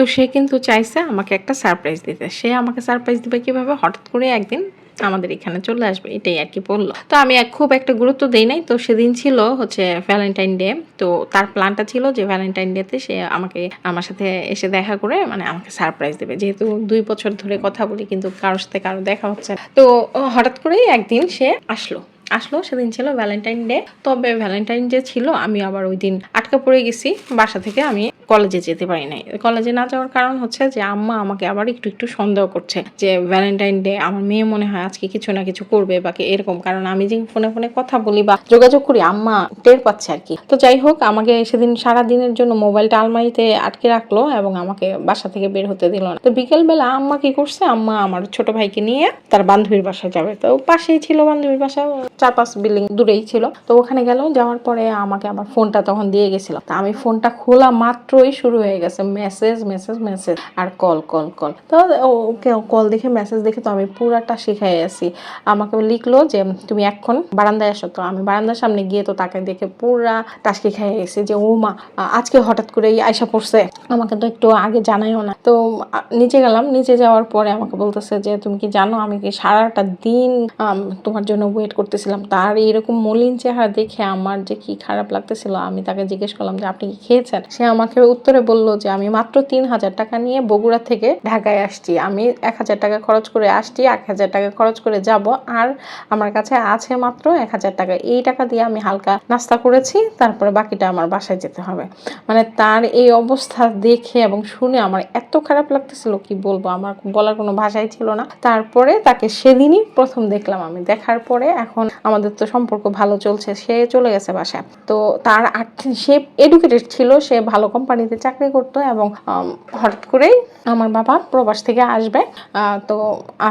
তো সে কিন্তু চাইছে আমাকে একটা সারপ্রাইজ দিতে। সে আমাকে সারপ্রাইজ দিবে কীভাবে? হঠাৎ করে একদিন আমাদের এখানে চলে আসবে, এটাই আর কি বলল। তো আমি খুব একটা গুরুত্ব দেই নাই। তো সেদিন ছিল হচ্ছে ভ্যালেন্টাইন ডে তো তার প্ল্যানটা ছিল যে ভ্যালেন্টাইন ডেতে সে আমাকে, আমার সাথে এসে দেখা করে মানে আমাকে সারপ্রাইজ দেবে। যেহেতু দুই বছর ধরে কথা বলি, কিন্তু কারোর সাথে কারও দেখা হচ্ছে। তো হঠাৎ করেই একদিন সে আসলো। আসলো, সেদিন ছিল ভ্যালেন্টাইন ডে তবে ভ্যালেন্টাইন ডে ছিল, আমি আবার ওই দিন আটকা পড়ে গেছি। বাসা থেকে আমি কলেজে যেতে পারি নাই। কলেজে না যাওয়ার কারণ হচ্ছে যে, আম্মা আমাকে আবার একটু একটু সন্দেহ করছে যে ভ্যালেন্টাইন ডে আমার মেয়ে মনে হয় আজকে কিছু না কিছু করবে বা এরকম। কারণ আমি যে ফোনে ফোনে কথা বলি বা যোগাযোগ করি, আম্মা টের পাচ্ছে আর কি। তো যাই হোক, আমাকে সেদিন সারা দিনের জন্য মোবাইলটা আলমারিতে আটকে রাখল এবং আমাকে বাসা থেকে বের হতে দিল না। তো বিকেলবেলা আম্মা কি করছে, আম্মা আমার ছোট ভাইকে নিয়ে তার বান্ধবীর বাসায় যাবে। তো পাশেই ছিল বান্ধবীর বাসা চার পাঁচ বিল্ডিং দূরেই ছিল। তো ওখানে গেল, যাওয়ার পরে আমাকে আমার ফোনটা তখন দিয়ে গেছিল। তা আমি ফোনটা খোলা মাত্রই শুরু হয়ে গেছে। মেসেজ মেসেজ মেসেজ আর কল কল কল তো কল দেখে মেসেজ দেখে তো আমি পুরাটা শিখাই আছি। আমাকে লিখলো যে, তুমি এখন বারান্দায় আসো। তো আমি বারান্দার সামনে গিয়ে তো তাকে দেখে পুরা টাসকি খেয়ে গেছি যে, ও মা আজকে হঠাৎ করে আয়সা পড়ছে। আমাকে তো একটু আগে জানাইও না। তো নিচে গেলাম। নিচে যাওয়ার পরে আমাকে বলতেছে যে, তুমি কি জানো, আমি কি সারাটা দিন তোমার জন্য ওয়েট করতেছিলাম? তার এরকম মলিন চেহারা দেখে আমার যে কি খারাপ লাগতেছিল, আমি তাকে জিজ্ঞেস করলাম যে, আপনি কি খেয়েছেন? সে আমাকে উত্তরে বলল যে, আমি মাত্র তিন হাজার টাকা নিয়ে বগুড়া থেকে ঢাকায় আসছি। আমি এক হাজার টাকা খরচ করে আসছি, এক হাজার টাকা খরচ করে যাব। আর আমার কাছে আছে মাত্র এক হাজার টাকা। এই টাকা দিয়ে আমি হালকা নাস্তা করেছি, তারপরে বাকিটা আমার বাসায় যেতে হবে। মানে তার এই অবস্থা দেখে এবং শুনে আমার এত খারাপ লাগতেছিল, কি বলব? আমার বলার কোনো ভাষাই ছিল না। তারপরে তাকে সেদিনই প্রথম দেখলাম আমি। দেখার পরে এখন আমাদের তো সম্পর্ক ভালো চলছে, সে চলে গেছে বাসায়। তো তার সে এডুকেটেড ছিল, সে ভালো কোম্পানিতে চাকরি করতো এবং হঠাৎ করেই আমার বাবা প্রবাস থেকে আসবে। তো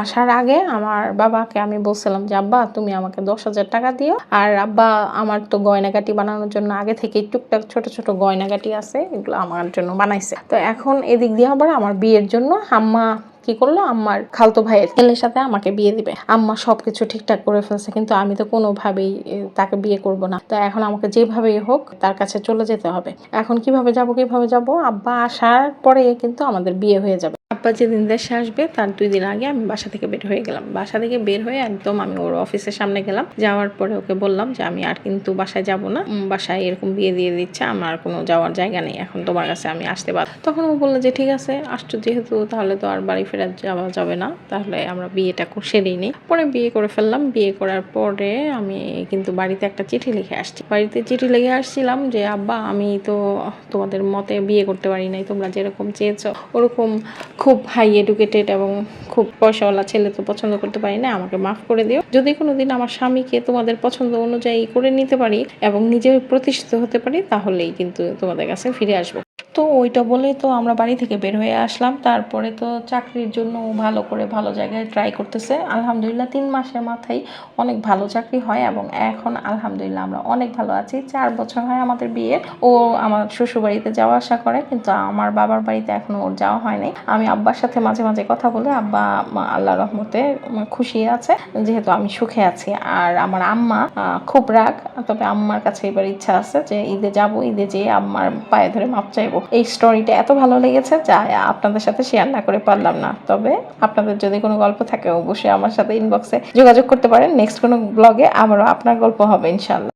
আসার আগে আমার বাবাকে আমি বলছিলাম যে, আব্বা, তুমি আমাকে দশ হাজার টাকা দিও। আর আব্বা, আমার তো গয়নাগাটি বানানোর জন্য আগে থেকে টুকটাক ছোট ছোট গয়নাগাটি আছে, এগুলো আমার জন্য বানাইছে। তো এখন এদিক দিয়ে আবার আমার বিয়ের জন্য আম্মা কি করল? আম্মার খালতো ভাইয়ের ছেলের সাথে আমাকে বিয়ে দিবে। আম্মা সবকিছু ঠিকঠাক করে ফেলছে, কিন্তু আমি তো কোনোভাবেই তাকে বিয়ে করব না। তো এখন আমাকে যেভাবেই হোক, তার কাছে চলে যেতে হবে। এখন কীভাবে যাব কীভাবে যাব? আব্বা আসার পরে কিন্তু আমাদের বিয়ে হয়ে যাবে। আব্বা যেদিন দেশে আসবে, তার দুই দিন আগে আমি বাসা থেকে বের হয়ে গেলাম। বাসা থেকে বের হয়ে একদম আমি ওর অফিসের সামনে গেলাম। যাওয়ার পরে ওকে বললাম যে, আমি আর কিন্তু বাসায় যাব না। বাসায় এরকম বিয়ে দিয়ে দিচ্ছে, আমার কোনো যাওয়ার জায়গা নেই। এখন তোমার কাছে আমি আসতে পারব তখন ও বলল যে, ঠিক আছে, আসছো যেহেতু, তাহলে তো আর বাড়ি ফেরা যাওয়া যাবে না। তাহলে আমরা বিয়েটা সেরেই নিই। পরে বিয়ে করে ফেললাম। বিয়ে করার পরে আমি কিন্তু বাড়িতে একটা চিঠি লিখে আসছি। বাড়িতে চিঠি লিখে আসছিলাম যে, আব্বা, আমি তো তোমাদের মতে বিয়ে করতে পারি নাই। তোমরা যেরকম চেয়েছো, ওরকম খুব হাই এডুকেটেড এবং খুব পয়সাওয়ালা ছেলে তো পছন্দ করতে পারি না, আমাকে মাফ করে দিও। যদি কোনো দিন আমার স্বামীকে তোমাদের পছন্দ অনুযায়ী করে নিতে পারি এবং নিজে প্রতিষ্ঠিত হতে পারি, তাহলেই কিন্তু তোমাদের কাছে ফিরে আসব। তো ওইটা বলে তো আমরা বাড়ি থেকে বের হয়ে আসলাম। তারপরে তো চাকরির জন্য ভালো করে ভালো জায়গায় ট্রাই করতেছে। আলহামদুলিল্লাহ তিন মাসের মাথায় অনেক ভালো চাকরি হয় এবং এখন আলহামদুলিল্লাহ আমরা অনেক ভালো আছি। চার বছর হয় আমাদের বিয়ে। ও আমার শ্বশুর বাড়িতে যাওয়া আসা করে, কিন্তু আমার বাবার বাড়িতে এখনও ওর যাওয়া হয়নি আমি আব্বার সাথে মাঝে মাঝে কথা বলে। আব্বা আল্লাহ রহমতে খুশি আছে, যেহেতু আমি সুখে আছি। আর আমার আম্মা খুব রাগ। তবে আম্মার কাছে এবার ইচ্ছা আছে যে ঈদে যাব, ঈদে যেয়ে আম্মার পায়ে ধরে মাপ চাইব। এই স্টোরিটা এত ভালো লেগেছে যা আপনাদের সাথে শেয়ার না করে পারলাম না। তবে আপনাদের যদি কোনো গল্প থাকে, অবশ্যই আমার সাথে ইনবক্সে যোগাযোগ করতে পারেন। নেক্সট কোনো ব্লগে আবারও আপনার গল্প হবে ইনশাল্লাহ